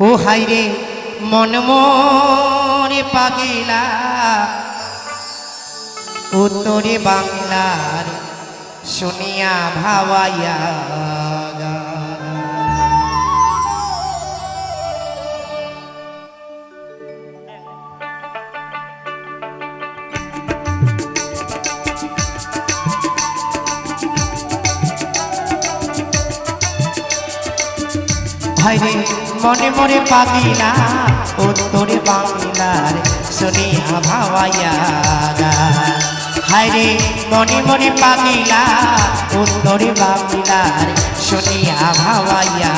ও হাইরে মন মনে পাগিলা। উত্তরে বাংলার শুনিয়া ভাবাইয়া ভাইরে মনে মনে পাগিলা তোরে বাংলার শুনিয়া ভাবাইয়া। হায়রে, মনে মনে পাগিলা তোরে বাংলার শুনিয়া ভাবাইয়া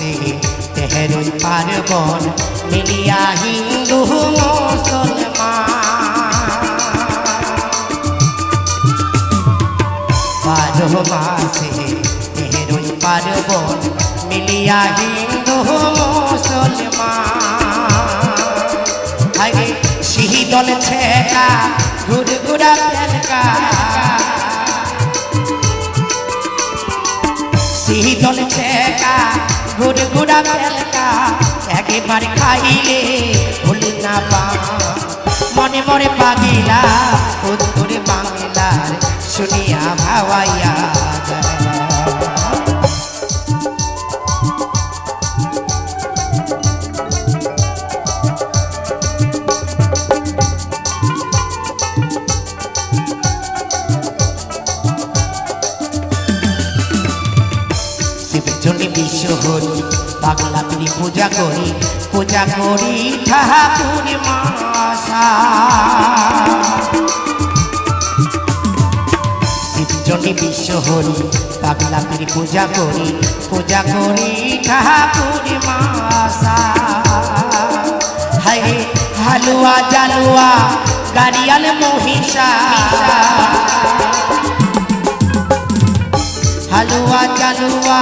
মাসে তেহরুই পার্বণ, মিলিয়া হিন্দু মুসলমান। বারো মাসে তেহরুই পার্বণ, মিলিয়া হিন্দু মুসলমান। হাইরে শহীদল ছেকা, ঘুরঘুরা ফেলকা শীতল ছেকা গুড়া ফেলকা, একেবারে খাইলে ভুল না পা মনে মনে পাগিলা উত্তরে বাংলার শুনিয়া ভাওয়াইয়া যায়। জন্য বিশ্ব হরি পাগলা পিড়ি পূজা করি পূজা করি ঠাকুর মাসা শিবের জন্য বিশ্ব হরি পাগলা পিড়ি পূজা করি পূজা করি ঠাকুর মাসা হায় হালুয়া জালুয়া, গাড়িয়াল মহিষা। হালুয়া চালুয়া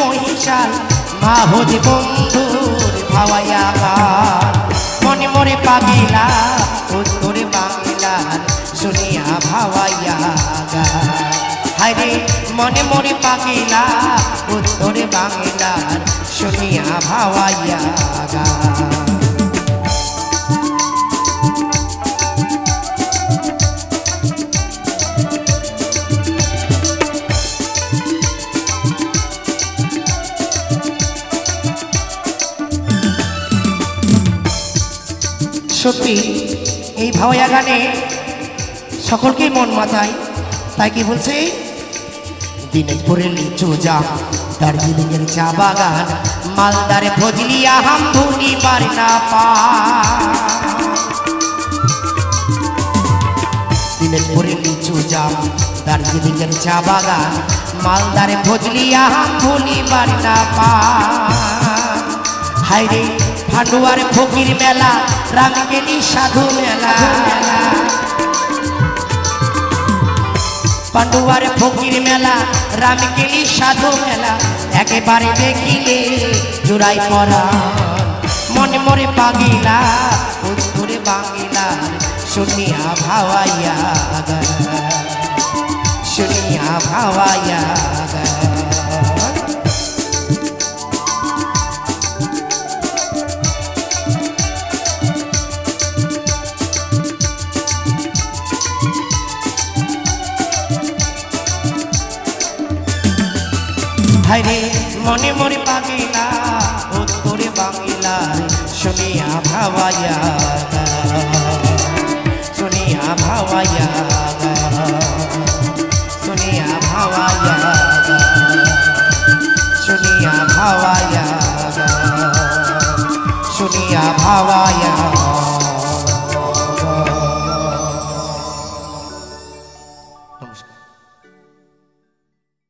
মহিষাল মাহুদ বন্ধুর ভাওয়াইয়া মনে মনে পাগিলা, উত্তরে বাংলার শুনিয়া ভাওয়াইয়া গান। হায়রে, মনে মনে পাগিলা, উত্তরে বাংলার শুনিয়া ভাওয়াইয়া গান। সত্যি, এই ভাওয়া গানে সকলকেই মন মাতায় তাই কি বলছে? দিনাজপুরের লিচু জাম, দার্জিলিংয়ের চা বাগান, মালদারে ফজলি আহাম ধুনি পারে না পা দিনাজপুরের লিচু জাম, দার্জিলিংয়ের চা বাগান, মালদারে ফজলি আহাম ধুনি পারে না পা হাইরে ফাটুয়ার ফকির মেলা রামকেলি সাধু মেলা। পান্ডুয়ার ফকির মেলা রামকেলি সাধু মেলা, একেবারে দেখিলে জোড়াই পরা। মনে মনে পাগিলা উত্তরে বাঙিলার শুনিয়া ভাওয়াইয়া। শুনিয়া ভাওয়াইয়া হায়রে মনে মনে পাগিলা উত্তরে বাংলার শুনিয়া ভাওয়াইয়া গা। শুনিয়া ভাওয়াইয়া গা। শুনিয়া ভাওয়াইয়া গা। শুনিয়া ভাওয়াইয়া গা। শুনিয়া ভাওয়াইয়া